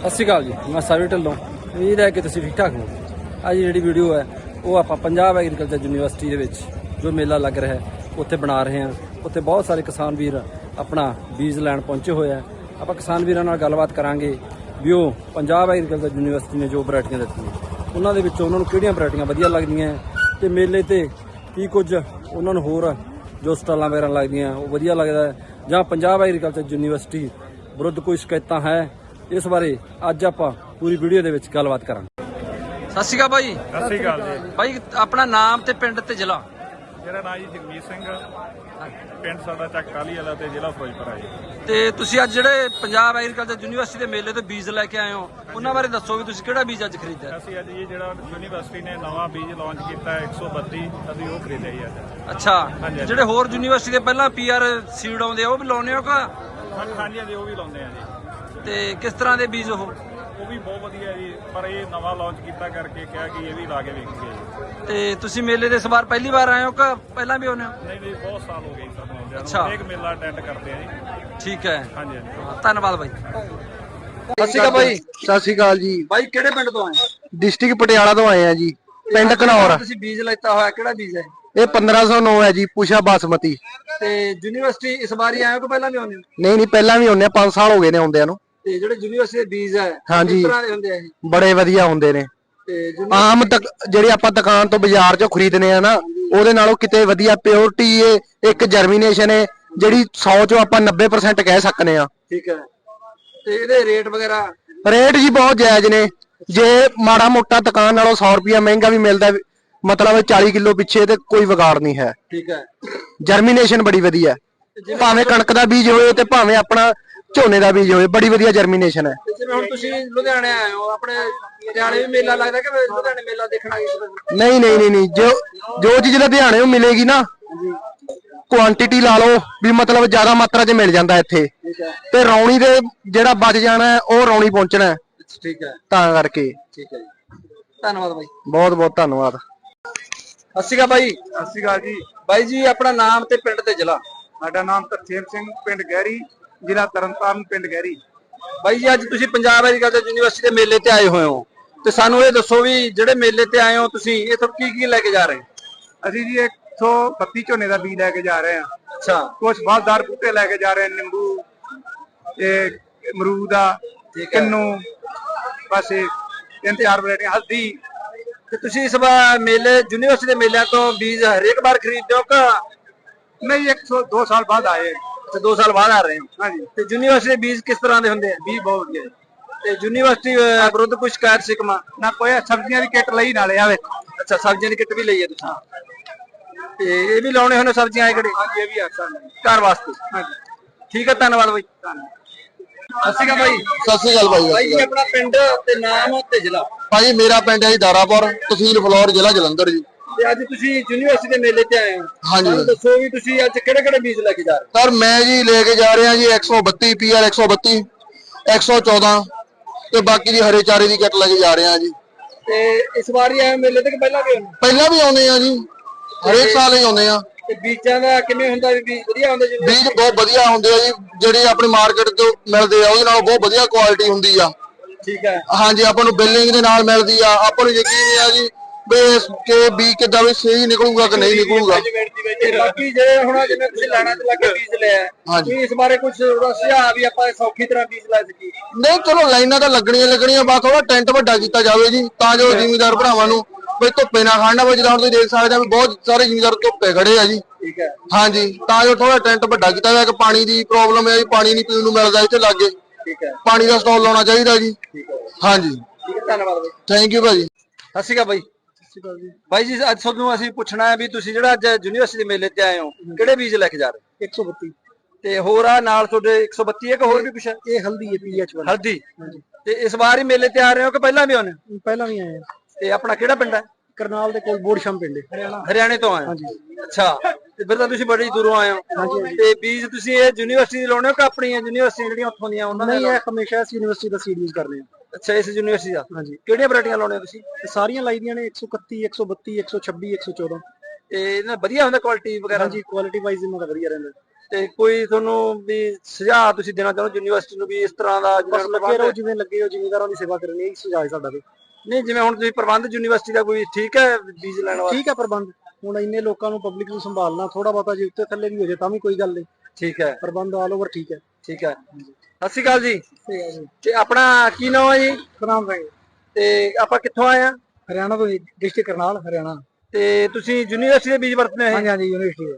ਸਤਿ ਸ਼੍ਰੀ ਅਕਾਲ ਜੀ, ਮੈਂ ਸਾਰੀ ਢਿੱਲੋਂ। ਉਮੀਦ ਹੈ ਕਿ ਤੁਸੀਂ ਠੀਕ ਠਾਕ ਹੋ। ਅੱਜ ਜਿਹੜੀ ਵੀਡੀਓ ਹੈ, ਉਹ ਆਪਾਂ ਪੰਜਾਬ ਐਗਰੀਕਲਚਰ ਯੂਨੀਵਰਸਿਟੀ ਦੇ ਵਿੱਚ ਜੋ ਮੇਲਾ ਲੱਗ ਰਿਹਾ ਹੈ, ਉੱਥੇ ਬਣਾ ਰਹੇ ਹਾਂ। ਉੱਥੇ ਬਹੁਤ ਸਾਰੇ ਕਿਸਾਨ ਵੀਰ ਆਪਣਾ ਬੀਜ ਲੈਣ ਪਹੁੰਚੇ ਹੋਏ ਆ। ਆਪਾਂ ਕਿਸਾਨ ਵੀਰਾਂ ਨਾਲ ਗੱਲਬਾਤ ਕਰਾਂਗੇ ਵੀ ਉਹ ਪੰਜਾਬ ਐਗਰੀਕਲਚਰ ਯੂਨੀਵਰਸਿਟੀ ਨੇ ਜੋ ਵੈਰਾਈਟੀਆਂ ਦਿੱਤੀਆਂ। ਉਹਨਾਂ ਦੇ ਵਿੱਚੋਂ ਉਹਨਾਂ ਨੂੰ ਕਿਹੜੀਆਂ ਵੈਰਾਈਟੀਆਂ ਵਧੀਆ ਲੱਗਦੀਆਂ ਹੈ ਤੇ ਮੇਲੇ ਤੇ ਕੀ ਕੁਝ ਉਹਨਾਂ ਨੂੰ ਹੋਰ ਜੋ ਸਟਾਲਾਂ ਵਗੈਰਾ ਲੱਗਦੀਆਂ, ਉਹ ਵਧੀਆ ਲੱਗਦਾ ਜਾਂ ਪੰਜਾਬ ਐਗਰੀਕਲਚਰ ਯੂਨੀਵਰਸਿਟੀ ਵਿਰੁੱਧ ਕੋਈ ਸ਼ਿਕਾਇਤਾਂ ਹੈ? ਇਸ ਬਾਰੇ ਅੱਜ ਆਪਾਂ ਪੂਰੀ ਵੀਡੀਓ ਦੇ ਵਿੱਚ ਗੱਲਬਾਤ ਕਰਾਂਗੇ। ਸਤਿ ਸ਼੍ਰੀ ਅਕਾਲ ਭਾਈ। ਸਤਿ ਸ਼੍ਰੀ ਅਕਾਲ ਜੀ। ਭਾਈ ਆਪਣਾ ਨਾਮ ਤੇ ਪਿੰਡ ਤੇ ਜ਼ਿਲ੍ਹਾ? ਮੇਰਾ ਨਾਮ ਜੀ ਜਗਮੀਤ ਸਿੰਘ ਪਿੰਡ ਸਾਡਾ ਚੱਕ ਕਾਲੀ ਵਾਲਾ ਤੇ ਜ਼ਿਲ੍ਹਾ ਫਿਰੋਜ਼ਪੁਰ ਆ ਜੀ। ਤੇ ਤੁਸੀਂ ਅੱਜ ਜਿਹੜੇ ਪੰਜਾਬ ਐਗਰੀਕਲਚਰ ਯੂਨੀਵਰਸਿਟੀ ਦੇ ਮੇਲੇ ਤੋਂ ਬੀਜ ਲੈ ਕੇ ਆਏ ਹੋ ਉਹਨਾਂ ਬਾਰੇ ਦੱਸੋ ਵੀ ਤੁਸੀਂ ਕਿਹੜਾ ਬੀਜ ਅੱਜ ਖਰੀਦਿਆ? ਅਸੀਂ ਅੱਜ ਜੀ ਜਿਹੜਾ ਯੂਨੀਵਰਸਿਟੀ ਨੇ ਨਵਾਂ ਬੀਜ ਲਾਂਚ ਕੀਤਾ ਹੈ 132 ਅਸੀਂ ਉਹ ਖਰੀਦਿਆ ਜੀ ਅੱਜ। ਅੱਛਾ। ਜਿਹੜੇ ਹੋਰ ਯੂਨੀਵਰਸਿਟੀ ਦੇ ਪਹਿਲਾਂ ਪੀਆਰ ਸੀਡ ਆਉਂਦੇ ਆ ਉਹ ਵੀ ਲਾਉਣੇ ਹੋ ਕਾ ਹਾਂਜੀ ਹਾਂਜੀ ਜੀ ਉਹ ਵੀ ਲਾਉਂਦੇ ਆ ਜੀ। ਤੇ ਕਿਸ ਤਰ੍ਹਾਂ ਦੇ ਬੀਜ ਉਹ? ਉਹ ਵੀ ਬਹੁਤ ਵਧੀਆ ਜੀ ਪਰ ਇਹ ਨਵਾਂ ਲਾਂਚ ਕੀਤਾ ਕਰਕੇ ਕਿਹਾ ਕਿ ਇਹ ਵੀ ਲਾ ਕੇ ਵੇਖੀਏ ਜੀ। ਤੇ ਤੁਸੀਂ ਮੇਲੇ ਦੇ ਇਸ ਵਾਰ ਪਹਿਲੀ ਵਾਰ ਆਏ ਹੋ ਕਿ ਪਹਿਲਾਂ ਵੀ ਆਉਂਦੇ ਹੋ? ਨਹੀਂ ਨਹੀਂ ਬਹੁਤ ਸਾਲ ਹੋ ਗਏ ਜੀ ਸਾਨੂੰ ਆਉਂਦਿਆਂ ਅੱਛਾ। ਨੂੰ ਇੱਕ ਮੇਲਾ ਅਟੈਂਡ ਕਰਦੇ ਆ ਜੀ। ਠੀਕ ਹੈ। ਹਾਂਜੀ ਹਾਂਜੀ। ਹਾਂ, ਧੰਨਵਾਦ ਬਾਈ। ਸਤਿ ਸ਼੍ਰੀ ਅਕਾਲ ਬਾਈ। ਸਤਿ ਸ਼੍ਰੀ ਅਕਾਲ ਜੀ। ਬਾਈ ਕਿਹੜੇ ਪਿੰਡ ਤੋਂ ਆਏ? ਡਿਸਟ੍ਰਿਕਟ ਪਟਿਆਲਾ ਤੋਂ ਆਏ ਆ ਜੀ। ਪਿੰਡ ਘਨੌਰ ਤੁਸੀਂ ਬੀਜ ਲੈਤਾ ਹੋਇਆ ਕਿਹੜਾ ਬੀਜ ਹੈ? ਇਹ 1509 ਹੈ ਜੀ ਪੁਸ਼ਾ ਬਾਸਮਤੀ। ਤੇ ਯੂਨੀਵਰਸਿਟੀ ਇਸ ਵਾਰੀ ਆਏ ਹੋ ਕਿ ਪਹਿਲਾਂ ਵੀ ਆਉਂਦੇ ਹੋ? ਨਹੀਂ ਨਹੀਂ ਪਹਿਲਾਂ ਵੀ ਹੁੰਨੇ 5 ਸਾਲ ਹੋ ਗਏ ਨੇ ਆਉਂਦਿਆਂ ਨੂੰ। ਤੇ ਜਿਹੜੇ ਯੂਨੀਵਰਸਿਟੀ ਦੇ ਬੀਜ ਹੈ ਹਾਂਜੀ। ਕਿਸ ਤਰ੍ਹਾਂ ਦੇ ਹੁੰਦੇ ਆ ਇਹ? ਬੜੇ ਵਧੀਆ ਹੁੰਦੇ ਨੇ। ਤੇ ਯੂਨੀ- ਆਮ ਤੱਕ ਜਿਹੜੇ ਆਪਾਂ ਦੁਕਾਨ ਤੋਂ ਬਾਜ਼ਾਰ ਚੋਂ ਖਰੀਦਨੇ ਆ ਨਾ ਉਹਦੇ ਨਾਲੋਂ ਕਿਤੇ ਵਧੀਆ ਪਿਓਰਿਟੀ ਏ ਇੱਕ ਜਰਮੀਨੇਸ਼ਨ ਏ ਜਿਹੜੀ 100 ਚੋਂ ਆਪਾਂ 90% ਕਹਿ ਸਕਨੇ ਆ। ਠੀਕ ਹੈ। ਤੇ ਇਹਦੇ ਰੇਟ ਵਗੈਰਾ? ਰੇਟ ਜੀ ਬਹੁਤ ਜਾਇਜ਼ ਨੇ। ਜੇ ਮਾੜਾ ਮੋਟਾ ਦੁਕਾਨ ਨਾਲੋਂ 100 ਰੁਪਿਆ ਮਹਿੰਗਾ ਵੀ ਮਿਲਦਾ ਮਤਲਬ 40 ਕਿਲੋ ਪਿੱਛੇ ਤੇ ਕੋਈ ਵਿਗਾੜ ਨਹੀਂ ਹੈ। ਠੀਕ ਹੈ। ਜਰਮੀਨੇਸ਼ਨ ਬੜੀ ਵਧੀਆ। ਹੈ ਭਾਵੇਂ ਕਣਕ ਦਾ ਬੀਜ ਹੋਵੇ ਤੇ ਭਾਵੇਂ ਆਪਣਾ ਝੋਨੇ ਦਾ ਬੀਜ ਹੋਵੇ ਬੜੀ ਵਧੀਆ ਜਰਮੀਨੇਸ਼ਨ ਹੈ। ਤੇ ਜਿਵੇਂ ਹੁਣ ਤੁਸੀਂ ਲੁਧਿਆਣੇ ਆਏ ਹੋ ਆਪਣੇ ਲੁਧਿਆਣੇ ਵੀ ਮੇਲਾ ਲੱਗਦਾ ਕਿ ਲੁਧਿਆਣੇ ਮੇਲਾ ਦੇਖਣ ਆਏ ਸੀ? ਨਹੀਂ ਨਹੀਂ ਨਹੀਂ ਨਹੀਂ ਜੋ ਜੋ ਚੀਜ਼ ਲੁਧਿਆਣੇ ਮਿਲੇਗੀ ਨਾ ਕੁਆਂਟੀਟੀ ਲਾ ਲਓ ਵੀ ਮਤਲਬ ਜ਼ਿਆਦਾ ਮਾਤਰਾ 'ਚ ਮਿਲ ਜਾਂਦਾ ਇੱਥੇ। ਤੇ ਰੌਣੀ ਦੇ ਜਿਹੜਾ ਬਚ ਜਾਣਾ ਉਹ ਰੌਣੀ ਪਹੁੰਚਣਾ ਹੈ। ਠੀਕ ਹੈ। ਤਾਂ ਕਰਕੇ। ਠੀਕ ਹੈ ਜੀ। ਧੰਨਵਾਦ ਬਾਈ। ਬਹੁਤ ਬਹੁਤ ਧੰਨਵਾਦ। ਸਤਿ ਸ਼੍ਰੀ ਅਕਾਲ ਬਾਈ। ਸਤਿ ਸ਼੍ਰੀ ਅਕਾਲ ਜੀ। ਬਾਈ ਜੀ ਆਪਣਾ ਨਾਮ ਤੇ ਪਿੰਡ ਤੇ ਜ਼ਿਲ੍ਹਾ। ਸਾਡਾ ਨਾਮ ਤਰਸੇਮ ਸਿੰਘ ਪਿੰਡ ਗਹਿਰੀ। ਜ਼ਿਲ੍ਹਾ ਤਰਨਤਾਰਨ ਪਿੰਡ ਗਹਿਰੀ। ਬਾਈ ਜੀ ਅੱਜ ਤੁਸੀਂ ਪੰਜਾਬ ਐਗਰੀਕਲਚਰ ਯੂਨੀਵਰਸਿਟੀ ਦੇ ਮੇਲੇ ਤੇ ਆਏ ਹੋਏ ਹੋ। ਤੇ ਸਾਨੂੰ ਇਹ ਦੱਸੋ ਵੀ ਜਿਹੜੇ ਮੇਲੇ ਤੇ ਆਏ ਹੋ ਤੁਸੀਂ ਇਹ ਤੋਂ ਕੀ ਕੀ ਲੈ ਕੇ ਜਾ ਰਹੇ? ਅਸੀਂ ਜੀ 132 ਝੋਨੇ ਦਾ ਬੀਜ ਲੈ ਕੇ ਜਾ ਰਹੇ ਹਾਂ। ਅੱਛਾ। ਕੁਝ ਫਲਦਾਰ ਬੂਟੇ ਲੈ ਕੇ ਜਾ ਰਹੇ ਨਿੰਬੂ ਤੇ ਅਮਰੂਦ ਆ ਕਿੰਨੂ ਇਹ ਤਿੰਨ ਚਾਰ ਵੈਰਾਈਟੀਆਂ ਹਲਦੀ। ਤੇ ਤੁਸੀਂ ਇਸ ਵਾਰ ਮੇਲੇ ਯੂਨੀਵਰਸਿਟੀ ਦੇ ਮੇਲਿਆਂ ਤੋਂ ਬੀਜ ਹਰੇਕ ਵਾਰ ਖਰੀਦਦੇ ਹੋ ਕਿ ਨਹੀਂ 100 2 ਸਾਲ ਬਾਅਦ ਆਏ ਤੇ 2 ਸਾਲ ਬਾਅਦ ਆ ਰਹੇ ਹੋ। ਹਾਂਜੀ। ਤੇ ਯੂਨੀਵਰਸਿਟੀ ਦੇ ਬੀਜ ਕਿਸ ਤਰ੍ਹਾਂ ਦੇ ਹੁੰਦੇ ਆ? ਵੀ ਬਹੁਤ ਵਧੀਆ ਜੀ। ਤੇ ਯੂਨੀਵਰਸਿਟੀ ਅਹ, ਵਿਰੁੱਧ ਕੋਈ ਸ਼ਿਕਾਇਤ ਸਿਕਮਾ? ਨਾ ਕੋਈ ਸਬਜ਼ੀਆਂ ਦੀ ਕਿੱਟ ਲਈ ਨਾਲੇ ਆ ਵੇਖੋ। ਅੱਛਾ ਸਬਜ਼ੀਆਂ ਦੀ ਕਿੱਟ ਵੀ ਲਈ ਹੈ ਤੁਸੀਂ? ਤੇ ਇਹ ਵੀ ਲਾਉਣੇ ਹੋਣੇ ਸਬਜ਼ੀਆਂ ਇਹ ਕਿਹੜੇ? ਹਾਂਜੀ ਇਹ ਵੀ ਆਸਾਂ ਨੇ ਘਰ ਵਾਸਤੇ? ਠੀਕ ਹੈ ਧੰਨਵਾਦ ਬਾਈ। ਸਤਿ ਸ਼੍ਰੀ ਅਕਾਲ ਬਾਈ। ਸਤਿ ਸ੍ਰੀ ਅਕਾਲ ਭਾਈ ਬਾਈ ਜੀ ਆਪਣਾ ਪਿੰਡ ਤੇ ਨਾਮ ਤੇ ਜ਼ਿਲ੍ਹਾ। ਭਾਈ ਮੇਰਾ ਪਿੰਡ ਹੈ ਜੀ ਦਾਰਾਪੁਰ ਤਹਿਸੀਲ ਫਲੌਰ ਜ਼ਿਲ੍ਹਾ ਜਲੰਧਰ ਜੀ। ਤੇ ਅੱਜ ਤੁਸੀਂ ਯੂਨੀਵਰਸਿਟੀ ਦੇ ਮੇਲੇ ਤੇ ਆਏ ਹੋ। ਹਾਂਜੀ। ਸਾਨੂੰ ਦੱਸੋ ਵੀ ਤੁਸੀਂ ਅੱਜ ਕਿਹੜੇ ਕਿਹੜੇ ਬੀਜ ਲੈ ਕੇ ਜਾ ਰਹੇ ਸਰ ਮੈਂ ਜੀ ਲੈ ਕੇ ਜਾ ਰਿਹਾ ਜੀ 132 ਪੀਆਰ 132 114 ਤੇ ਬਾਕੀ ਦੀ ਹਰੇ ਚਾਰੇ ਦੀ ਕਿੱਟ ਲੈ ਕੇ ਜਾ ਰਿਹਾ ਜੀ। ਹੋ ਤੇ ਇਸ ਵਾਰੀ ਆਏ ਮੇਲੇ ਤੇ ਕਿ ਪਹਿਲਾਂ ਵੀ ਆਏ ਹੋ? ਪਹਿਲਾਂ ਵੀ ਆਉਂਦੇ ਆ ਜੀ। ਹਰੇਕ ਸਾਲ ਹੀ ਆਉਂਦੇ ਆ। ਤੇ ਬੀਜਾਂ ਦਾ ਕਿਵੇਂ ਹੁੰਦਾ ਵੀ ਬੀਜ ਵਧੀਆ ਹੁੰਦਾ ਜੀ ਬੀਜ ਬਹੁਤ ਵਧੀਆ ਹੁੰਦੇ ਆ ਜੀ। ਜਿਹੜੇ ਆਪਣੀ ਮਾਰਕੀਟ ਤੋਂ ਮਿਲਦੇ ਆ ਉਹਦੇ ਨਾਲ ਬਹੁਤ ਵਧੀਆ ਕੁਆਲਿਟੀ ਹੁੰਦੀ ਆ। ਠੀਕ ਹੈ। ਹਾਂਜੀ ਆਪਾਂ ਨੂੰ ਬਿਲਿੰਗ ਦੇ ਨਾਲ ਮਿਲਦੀ ਆ। ਆਪਾਂ ਨੂੰ ਯਕੀਨ ਹੈ ਜੀ ਵੀ ਇਸ ਕਿ ਬੀਜ ਕਿੱਦਾਂ ਵੀ ਸਹੀ ਨਿਕਲੂਗਾ ਕਿ ਨਹੀਂ ਨਿਕਲੂਗਾ। ਤੇ ਬਾਕੀ ਜਿਹੜੇ ਹੁਣ ਜਿਵੇਂ ਤੁਸੀਂ ਲੈਣਾ ਤੇ ਲੱਗੇ ਬੀਜ ਲਿਆ ਹਾਂਜੀ। ਇਸ ਬਾਰੇ ਕੁਝ ਸੁਝਾਅ ਵੀ ਆਪਾਂ ਸੌਖੀ ਤਰ੍ਹਾਂ ਬੀਜ ਲੈ ਸਕੀਏ। ਨਹੀਂ ਚਲੋ ਲਾਈਨਾਂ ਤਾਂ ਲੱਗਣੀਆਂ ਲੱਗਣੀਆਂ ਬਸ ਥੋੜਾ ਟੈਂਟ ਵੱਡਾ ਕੀਤਾ ਜਾਵੇ ਜੀ ਤਾਂ ਜੋ ਜ਼ਿਮੀਦਾਰ ਭਰਾਵਾਂ ਨੂੰ ਵੀ ਧੁੱਪੇ ਨਾ ਖੜਨਾ ਪਵੇ ਜਿੱਦਾਂ ਹੁਣ ਤੁਸੀਂ ਦੇਖ ਸਕਦੇ ਆ ਵੀ ਬਹੁਤ ਸਾਰੇ ਜ਼ਿਮੀਦਾਰ ਧੁੱਪੇ ਖੜੇ ਆ ਜੀ। ਠੀਕ ਹੈ। ਹਾਂਜੀ ਤਾਂ ਜੋ ਥੋੜਾ ਟੈਂਟ ਵੱਡਾ ਕੀਤਾ ਜਾਵੇ ਕਿ ਪਾਣੀ ਦੀ ਪ੍ਰੋਬਲਮ ਹੈ ਜੀ ਪਾਣੀ ਨਹੀਂ ਪੀਣ ਨੂੰ ਮਿਲਦਾ ਇੱਥੇ ਲਾਗੇ। ਠੀਕ ਹੈ। ਪਾਣੀ ਦਾ ਸਟਾਲ ਲਾਉਣਾ ਚਾਹੀਦਾ ਜੀ। ਠੀਕ ਹੈ। ਹਾਂਜੀ। ਠੀਕ ਹੈ ਧੰਨਵਾਦ ਬਾਈ। ਥੈਂਕ ਯੂ ਭਾਜੀ। ਸਤਿ ਸ਼੍ਰੀ ਅਕਾਲ ਬਾਈ। ਬਾਈ ਜੀ ਅੱਜ ਤੁਹਾਨੂੰ ਅਸੀਂ ਪੁੱਛਣਾ ਹੈ ਵੀ ਤੁਸੀਂ ਜਿਹੜਾ ਅੱਜ ਯੂਨੀਵਰਸਿਟੀ ਦੇ ਮੇਲੇ ਤੇ ਆਏ ਹੋ ਕਿਹੜੇ ਬੀਜ ਲੈ ਕੇ ਜਾ ਰਹੇ 132 ਤੇ ਹੋਰ ਆ ਨਾਲ ਤੁਹਾਡੇ 132 ਹੈ ਕਿ ਹੋਰ ਵੀ ਕੁਛ ਹੈ? ਇਹ ਹਲਦੀ ਹੈ ਪੀਐਚ ਹਲਦੀ। ਤੇ ਇਸ ਵਾਰ ਹੀ ਮੇਲੇ ਤੇ ਆ ਰਹੇ ਹੋ ਕਿ ਪਹਿਲਾਂ ਵੀ ਆਉਣੇ? ਪਹਿਲਾਂ ਵੀ ਆਏ ਆ। ਤੇ ਆਪਣਾ ਕਿਹੜਾ ਪਿੰਡ ਹੈ? ਕਰਨਾਲ ਦੇ ਕੋਲ ਬੋੜਸ਼ਮ ਪਿੰਡ ਹੈ। ਹਰਿਆਣਾ। ਹਰਿਆਣੇ ਤੋਂ ਆਏ ਹੋ? ਅੱਛਾ। ਤੇ ਫਿਰ ਤਾਂ ਤੁਸੀਂ ਬੜੀ ਦੂਰੋਂ ਆਏ ਹੋ। ਤੇ ਬੀਜ ਤੁਸੀਂ ਇਹ ਯੂਨੀਵਰਸਿਟੀ ਦੇ ਲਾਉਣੇ ਹੋ ਕਿ ਆਪਣੀਆਂ ਯੂਨੀਵਰਸਿਟੀਆਂ ਜਿਹੜੀਆਂ ਉੱਥੋਂ ਦੀਆਂ ਉਹਨਾਂ ਦੇ ਨਹੀਂ ਇਹ ਹਮੇਸ਼ਾ ਇਸ ਯੂਨੀਵਰਸਿਟੀ ਦਾ ਸੀਡ ਯੂਜ਼ ਕਰਦੇ ਆ। ਹੋ? ਅੱਛਾ ਇਸ ਯੂਨੀਵਰਸਿਟੀ ਦਾ? ਹਾਂਜੀ। ਕਿਹੜੀਆਂ ਵੈਰਾਈਟੀਆਂ ਲਾਉਣੇ ਹੋ ਤੁਸੀਂ? ਇਹ ਸਾਰੀਆਂ ਲਾਈ ਦੀਆਂ ਨੇ 131 132 126 114 ਇਹ ਇਹਨਾਂ ਵਧੀਆ ਹੁੰਦਾ ਕੁਆਲਿਟੀ ਵਗੈਰਾ? ਹਾਂਜੀ ਕੁਆਲਿਟੀ ਵਾਈਜ਼ ਇਹਨਾਂ ਦਾ ਵਧੀਆ ਰਹਿੰਦਾ। ਤੇ ਕੋਈ ਤੁਹਾਨੂੰ ਵੀ ਸੁਝਾਅ ਤੁਸੀਂ ਦੇਣਾ ਚਾਹੋ ਯੂਨੀਵਰਸਿਟੀ ਨੂੰ ਵੀ ਇਸ ਤਰ੍ਹਾਂ ਦਾ ਬਸ ਜਿਵੇਂ ਲੱਗੇ ਰਹੋ ਪ੍ਰਬੰਧ ਜਿਵੇਂ ਲੱਗੇ ਹੋ ਜ਼ਿਮੀਂਦਾਰਾਂ ਦੀ ਸੇਵਾ ਕਰਨੀ ਇਹ ਸੁਝਾਅ ਹੈ ਸਾਡਾ ਵੀ। ਨਹੀਂ ਜਿਵੇਂ ਹੁਣ ਤੁਸੀਂ ਪ੍ਰਬੰਧ ਯੂਨੀਵਰਸਿਟੀ ਦਾ ਕੋਈ ਠੀਕ ਹੈ ਬੀਜ ਲੈਣ ਵਾਸਤੇ? ਠੀਕ ਹੈ ਪ੍ਰਬੰਧ। ਹੁਣ ਇੰਨੇ ਲੋਕਾਂ ਨੂੰ ਪਬਲਿਕ ਨੂੰ ਸੰਭਾਲਣਾ ਥੋੜਾ ਬਹੁਤਾ ਜੇ ਉੱਤੇ ਥੱਲੇ ਵੀ ਹੋ ਜਾਏ ਤਾਂ ਵੀ ਕੋਈ ਗੱਲ ਨਹੀਂ। ਠੀਕ ਹੈ। ਪ੍ਰਬੰਧ ਆਲ ਓਵਰ ਠੀਕ ਹੈ। ਠੀਕ ਹੈ। ਸਤਿ ਸ਼੍ਰੀ ਅਕਾਲ ਜੀ। ਠੀਕ ਹੈ ਜੀ। ਤੇ ਆਪਣਾ ਕੀ ਨਾਮ ਹੈ ਜੀ? ਸਤਨਾਮ ਸਿੰਘ ਤੇ ਆਪਾਂ ਕਿੱਥੋਂ ਆਏ ਆ? ਹਰਿਆਣਾ ਤੋਂ ਡਿਸਟ੍ਰਿਕਟ ਕਰਨਾਲ ਹਰਿਆਣਾ। ਤੇ ਤੁਸੀਂ ਯੂਨੀਵਰਸਿਟੀ ਦੇ ਬੀਜ ਵਰਤਨੇ ਹੈ ਹਾਂਜੀ ਹਾਂਜੀ ਯੂਨੀਵਰਸਿਟੀ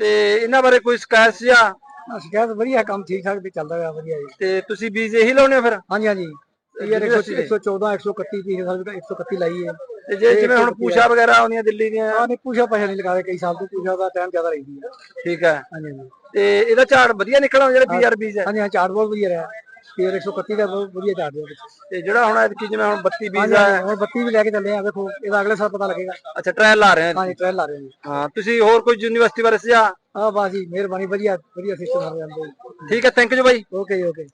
ਤੇ ਇਹਨਾਂ ਬਾਰੇ ਕੋਈ ਸ਼ਿਕਾਇਤ ਜਾਂ? ਹੈ ਸ਼ਿਕਾਇਤ ਵਧੀਆ ਕੰਮ ਠੀਕ ਠਾਕ ਤੇ ਚੱਲਦਾ ਰਿਹਾ ਵਧੀਆ ਜੀ। ਤੇ ਤੁਸੀਂ ਬੀਜ ਇਹੀ ਲਾਉਣੇ ਫਿਰ? ਹਾਂਜੀ ਹਾਂਜੀ। ਦੇ? 114 131 ਦੀ ਸਾਲ 131 ਲਾਈ ਹੈ। ਤੇ ਜੇ ਜਿਵੇਂ ਹੁਣ ਪੂਸ਼ਾ ਵਗੈਰਾ ਆਉਂਦੀਆਂ ਦਿੱਲੀ ਦੀਆਂ। ਆ ਨਹੀਂ ਪੂਛਾ ਪੈਸਾ ਨਹੀਂ ਲਗਾਵੇ ਕਈ ਸਾਲ ਤੋਂ ਪੂਛਾ ਦਾ ਟਾਈਮ ਜ਼ਿਆਦਾ ਰਹਿੰਦੀ ਹੈ ਠੀਕ ਹੈ। ਹਾਂਜੀ ਹਾਂਜੀ। ਤੇ ਇਹਦਾ ਝਾੜ ਵਧੀਆ ਨਿਕਲਣਾ ਜਿਹੜੇ ਬੀਆਰ ਬੀਜ ਹੈ ਹਾਂਜੀ ਹਾਂ ਚਾਰਟ ਬਹੁਤ ਵਧੀਆ ਰਿਹਾ। ਫੇਰ 131 ਦਾ ਬਹੁਤ ਵਧੀਆ ਚਾਰਟ ਰਿਹਾ। ਤੇ ਜਿਹੜਾ ਹੁਣ ਐਤਕੀ ਜਿਵੇਂ ਹੁਣ 32 ਬੀਜ ਹੈ ਹਾਂਜੀ, ਹੁਣ ਬੱਤੀ ਵੀ ਲੈ ਕੇ ਚੱਲੇ ਆ ਵੇਖੋ ਇਹਦਾ ਅਗਲੇ ਸਾਲ ਪਤਾ ਲੱਗੇਗਾ। ਅੱਛਾ ਟ੍ਰਾਇਲ ਲਾ ਰਹੇ ਹਾਂ? ਹਾਂਜੀ ਟ੍ਰਾਇਲ ਲਾ ਰਹੇ ਹਾਂ। ਹਾਂ ਤੁਸੀਂ ਹੋਰ ਕੋਈ ਯੂਨੀਵਰਸਿਟੀ ਬਾਰੇ ਸੁਝਾਅ? ਆ ਬਸ ਜੀ ਮਿਹਰਬਾਨੀ ਵਧੀਆ ਵਧੀਆ ਸਿਸਟਮ ਹੋ ਜਾਂਦਾ ਠੀਕ ਹੈ thank you by. Okay okay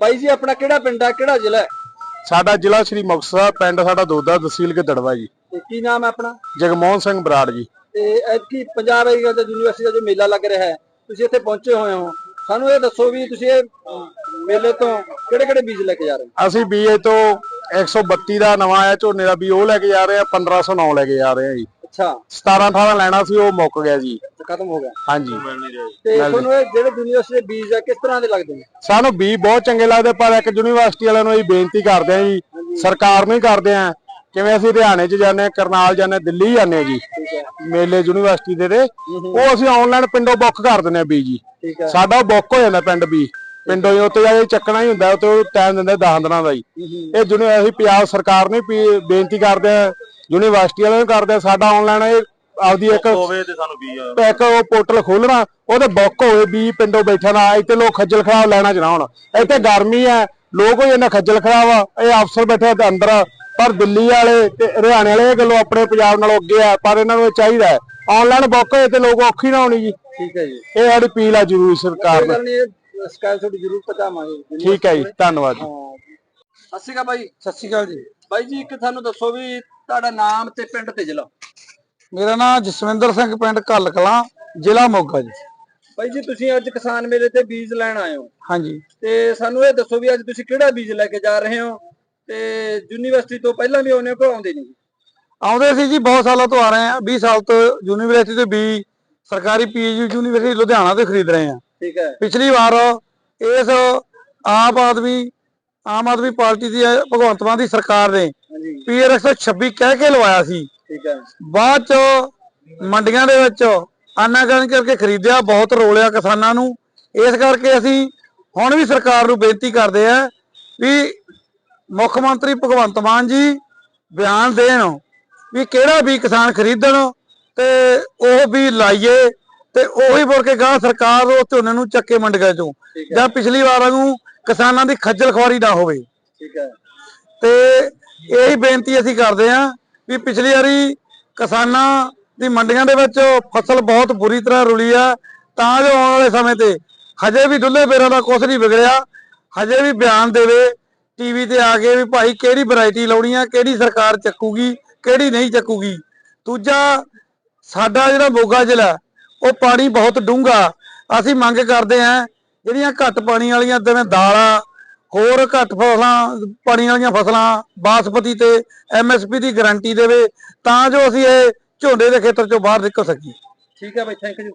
ਬਾਈ ਜੀ ਆਪਣਾ ਕਿਹੜਾ ਪਿੰਡ ਹੈ ਕਿਹੜਾ ਜ਼ਿਲ੍ਹਾ ਹੈ? ਸਾਡਾ ਜ਼ਿਲ੍ਹਾ ਸ਼੍ਰੀ ਮੁਕਤਸਰ ਪਿੰਡ ਸਾਡਾ ਦੋਦਾ ਤਹਿਸੀਲ ਗਿੱਦੜਵਾ ਜੀ। ਤੇ ਕੀ ਨਾਮ ਹੈ ਆਪਣਾ? ਜਗਮੋਹਨ ਸਿੰਘ ਬਰਾੜ ਜੀ। ਤੇ ਐਤਕੀ ਪੰਜਾਬ ਐਗਰੀਕਲਚਰ ਯੂਨੀਵਰਸਿਟੀ ਦਾ ਜੋ ਮੇਲਾ ਲੱਗ ਰਿਹਾ ਹੈ ਤੁਸੀਂ ਇੱਥੇ ਪਹੁੰਚੇ ਹੋਏ ਹੋ। ਸਾਨੂੰ ਇਹ ਦੱਸੋ ਵੀ ਤੁਸੀਂ ਇਹ ਮੇਲੇ ਤੋਂ ਕਿਹੜੇ ਕਿਹੜੇ ਬੀਜ ਲੈ ਕੇ ਜਾ ਰਹੇ ਹੋ? ਅਸੀਂ ਬੀਏ ਤੋਂ 132 ਦਾ ਨਵਾਂ ਆਇਆ ਝੋਨੇ ਦਾ ਵੀ ਉਹ ਲੈ ਕੇ ਜਾ ਰਹੇ ਆ 1509 ਲੈ ਕੇ ਜਾ ਰਹੇ ਆ ਜੀ। ਅੱਛਾ। 17 18 ਲੈਣਾ ਸੀ ਉਹ ਮੁੱਕ ਗਿਆ ਜੀ। ਤੇ ਖਤਮ ਹੋ ਗਿਆ। ਹਾਂਜੀ। ਤੇ ਤੁਹਾਨੂੰ ਇਹ ਜਿਹੜੇ ਯੂਨੀਵਰਸਿਟੀ ਦੇ ਬੀਜ ਆ ਕਿਸ ਤਰ੍ਹਾਂ ਦੇ ਲੱਗਦੇ ਨੇ? ਸਾਨੂੰ ਬੀ ਬਹੁਤ ਚੰਗੇ ਲੱਗਦੇ ਪਰ ਇੱਕ ਯੂਨੀਵਰਸਿਟੀ ਵਾਲਿਆਂ ਨੂੰ ਅਸੀਂ ਬੇਨਤੀ ਕਰਦੇ ਆ ਜੀ ਸਰਕਾਰ ਨੂੰ ਹੀ ਕਰਦੇ ਆ ਕਿਵੇਂ ਅਸੀਂ ਹਰਿਆਣੇ ਚ ਜਾਂਦੇ ਹਾਂ ਕਰਨਾਲ ਜਾਂਦੇ ਹਾਂ ਦਿੱਲੀ ਜਾਂਦੇ ਹਾਂ ਜੀ। ਮੇਲੇ ਯੂਨੀਵਰਸਿਟੀ ਦੇ ਦੇ ਉਹ ਅਸੀਂ ਆਨਲਾਈਨ ਪਿੰਡੋਂ ਬੁੱਕ ਕਰ ਦਿੰਦੇ ਆ ਬੀ ਜੀ। ਠੀਕ ਹੈ। ਸਾਡਾ ਬੁੱਕ ਹੋ ਜਾਂਦਾ ਪਿੰਡ ਵੀ। ਪਿੰਡੋਂ ਹੀ ਉੱਤੇ ਜਾ ਕੇ ਚੱਕਣਾ ਹੀ ਹੁੰਦਾ ਉੱਤੇ ਉਹ ਟਾਈਮ ਦਿੰਦੇ 10 ਦਿਨਾਂ ਦਾ ਜੀ ਇਹ ਜੁਨੀ ਅਸੀਂ ਪੰਜਾਬ ਸਰਕਾਰ ਨੂੰ ਵੀ ਬੇਨਤੀ ਕਰਦੇ ਆ ਯੂਨੀਵਰਸਿਟੀ ਵਾਲਿਆਂ ਨੂੰ ਕਰਦੇ ਸਾਡਾ ਆਨਲਾਈਨ ਇਹ ਆਪਦੀ ਇੱਕ ਹੋਵੇ ਤੇ ਸਾਨੂੰ ਵੀ ਇੱਕ ਉਹ ਪੋਰਟਲ ਖੋਲਣਾ ਉਹਦੇ ਬੁੱਕ ਹੋਵੇ ਵੀ ਪਿੰਡੋਂ ਬੈਠਾ ਨਾ ਇੱਥੇ ਲੋਕ ਖੱਜਲ ਖਰਾਬ ਲੈਣਾ ਨਾ ਹੋਣ। ਇੱਥੇ ਗਰਮੀ ਹੈ ਲੋਕ ਹੋ ਜਾਂਦਾ ਖੱਜਲ ਖਰਾਬ ਆ ਇਹ ਅਫਸਰ ਬੈਠੇ ਤੇ ਅੰਦਰ ਆ। ਪਰ ਦਿੱਲੀ ਵਾਲੇ ਤੇ ਹਰਿਆਣੇ ਵਾਲੇ ਇਹ ਗੱਲੋਂ ਆਪਣੇ ਪੰਜਾਬ ਨਾਲੋਂ ਅੱਗੇ ਆ ਪਰ ਇਹਨਾਂ ਨੂੰ ਇਹ ਚਾਹੀਦਾ ਆਨਲਾਈਨ ਬੁੱਕ ਹੋਏ ਤੇ ਲੋਕ ਔਖੀ ਨਾ ਹੋਣੀ ਜੀ। ਠੀਕ ਹੈ ਜੀ। ਇਹ ਸਾਡੀ ਅਪੀਲ ਆ ਜ਼ਰੂਰ ਸਰਕਾਰ ਨੂੰ। ਸ਼ਿਕਾਇਤ ਤੁਹਾਡੀ ਜ਼ਰੂਰ ਪਹੁੰਚਾਵਾਂਗੇ। ਠੀਕ ਹੈ ਜੀ ਧੰਨਵਾਦ ਜੀ। ਹਾਂ। ਸਤਿ ਸ਼੍ਰੀ ਅਕਾਲ ਬਾਈ ਸਤਿ ਸ਼੍ਰੀ ਅਕਾਲ ਜੀ। ਬਾਈ ਜੀ ਇੱਕ ਸਾਨੂੰ ਦੱਸੋ ਵੀ ਤੁਹਾਡਾ ਨਾਮ ਤੇ ਪਿੰਡ ਤੇ ਜ਼ਿਲ੍ਹਾ? ਮੇਰਾ ਨਾਮ ਜਸਵਿੰਦਰ ਸਿੰਘ ਪਿੰਡ ਕਲਾਂ ਜ਼ਿਲ੍ਹਾ ਮੋਗਾ ਜੀ। ਬਾਈ ਜੀ ਤੁਸੀਂ ਅੱਜ ਕਿਸਾਨ ਮੇਲੇ ਤੇ ਬੀਜ ਲੈਣ ਆਏ ਹੋ। ਹਾਂਜੀ। ਤੇ ਸਾਨੂੰ ਇਹ ਦੱਸੋ ਵੀ ਅੱਜ ਤੁਸੀਂ ਕਿਹੜਾ ਬੀਜ ਲੈ ਕੇ ਜਾ ਰਹੇ ਹੋ? ਤੇ ਯੂਨੀਵਰਸਿਟੀ ਤੋਂ ਪਹਿਲਾਂ ਵੀ ਆਉਂਦੇ ਹੋ ਕਿ ਆਉਂਦੇ ਨਹੀਂ? ਆਉਂਦੇ ਸੀ ਜੀ ਬਹੁਤ ਸਾਲਾਂ ਤੋਂ ਆ ਰਹੇ ਆ 20 ਸਾਲ ਤੋਂ ਯੂਨੀਵਰਸਿਟੀ ਤੋਂ ਵੀ ਸਰਕਾਰੀ ਪੀਯੂ ਯੂਨੀਵਰਸਿਟੀ ਲੁਧਿਆਣਾ ਤੋਂ ਖਰੀਦ ਰਹੇ ਆ ਠੀਕ ਹੈ। ਪਿਛਲੀ ਵਾਰ ਇਸ ਆਮ ਆਦਮੀ ਆਮ ਆਦਮੀ ਪਾਰਟੀ ਦੀ ਭਗਵੰਤ ਮਾਨ ਦੀ ਸਰਕਾਰ ਨੇ ਪੀਆਰ 126 ਕਹਿ ਕੇ ਲਵਾਇਆ ਸੀ। ਠੀਕ ਹੈ। ਬਾਅਦ ਚ ਮੰਡੀਆਂ ਦੇ ਵਿੱਚ ਆਨਾਕਾਨੀ ਕਰਕੇ ਖਰੀਦਿਆ ਬਹੁਤ ਰੋਲਿਆ ਕਿਸਾਨਾਂ ਨੂੰ। ਇਸ ਕਰਕੇ ਅਸੀਂ ਹੁਣ ਵੀ ਸਰਕਾਰ ਨੂੰ ਬੇਨਤੀ ਕਰਦੇ ਆ ਵੀ ਮੁੱਖ ਮੰਤਰੀ ਭਗਵੰਤ ਮਾਨ ਜੀ ਬਿਆਨ ਦੇਣ ਵੀ ਕਿਹੜਾ ਵੀ ਕਿਸਾਨ ਖਰੀਦਣ ਤੇ ਉਹ ਵੀ ਲਾਈਏ ਤੇ ਉਹੀ ਮੁੜ ਕੇ ਗਾਂ ਸਰਕਾਰ ਉਹ ਝੋਨੇ ਨੂੰ ਚੱਕੇ ਮੰਡੀਆਂ ਚੋਂ। ਜਾਂ ਪਿਛਲੀ ਵਾਰ ਨੂੰ ਕਿਸਾਨਾਂ ਦੀ ਖੱਜਲ ਖੁਆਰੀ ਨਾ ਹੋਵੇ। ਠੀਕ ਹੈ। ਤੇ ਇਹੀ ਬੇਨਤੀ ਅਸੀਂ ਕਰਦੇ ਹਾਂ ਵੀ ਪਿਛਲੀ ਵਾਰੀ ਕਿਸਾਨਾਂ ਦੀ ਮੰਡੀਆਂ ਦੇ ਵਿੱਚ ਫਸਲ ਬਹੁਤ ਬੁਰੀ ਤਰ੍ਹਾਂ ਰੁਲੀ ਆ ਤਾਂ ਜੋ ਆਉਣ ਵਾਲੇ ਸਮੇਂ ਤੇ ਹਜੇ ਵੀ ਦੁੱਲੇ ਬੇਰਾਂ ਦਾ ਕੁਝ ਨਹੀਂ ਵਿਗੜਿਆ ਹਜੇ ਵੀ ਬਿਆਨ ਦੇਵੇ ਟੀਵੀ ਤੇ ਆ ਕੇ ਵੀ ਭਾਈ ਕਿਹੜੀ ਵੈਰਾਈਟੀ ਲਾਉਣੀ ਆ ਕਿਹੜੀ ਸਰਕਾਰ ਚੱਕੂਗੀ ਕਿਹੜੀ ਨਹੀਂ ਚੱਕੂਗੀ। ਦੂਜਾ ਸਾਡਾ ਜਿਹੜਾ ਮੋਗਾ ਜ਼ਿਲ੍ਹਾ ਉਹ ਪਾਣੀ ਬਹੁਤ ਡੂੰਘਾ। ਅਸੀਂ ਮੰਗ ਕਰਦੇ ਹਾਂ ਜਿਹੜੀਆਂ ਘੱਟ ਪਾਣੀ ਵਾਲੀਆਂ, ਜਿਵੇਂ ਦਾਲਾਂ, ਹੋਰ ਘੱਟ ਫਸਲਾਂ, ਪਾਣੀ ਵਾਲੀਆਂ ਫਸਲਾਂ ਬਾਸਪਤੀ ਤੇ ਐਮਐਸਪੀ ਦੀ ਗਾਰੰਟੀ ਦੇਵੇ, ਤਾਂ ਜੋ ਅਸੀਂ ਇਹ ਝੋਨੇ ਦੇ ਖੇਤਰ ਚੋਂ ਬਾਹਰ ਨਿਕਲ ਸਕੀਏ। ਠੀਕ ਹੈ ਬਾਈ ਥੈਂਕ ਯੂ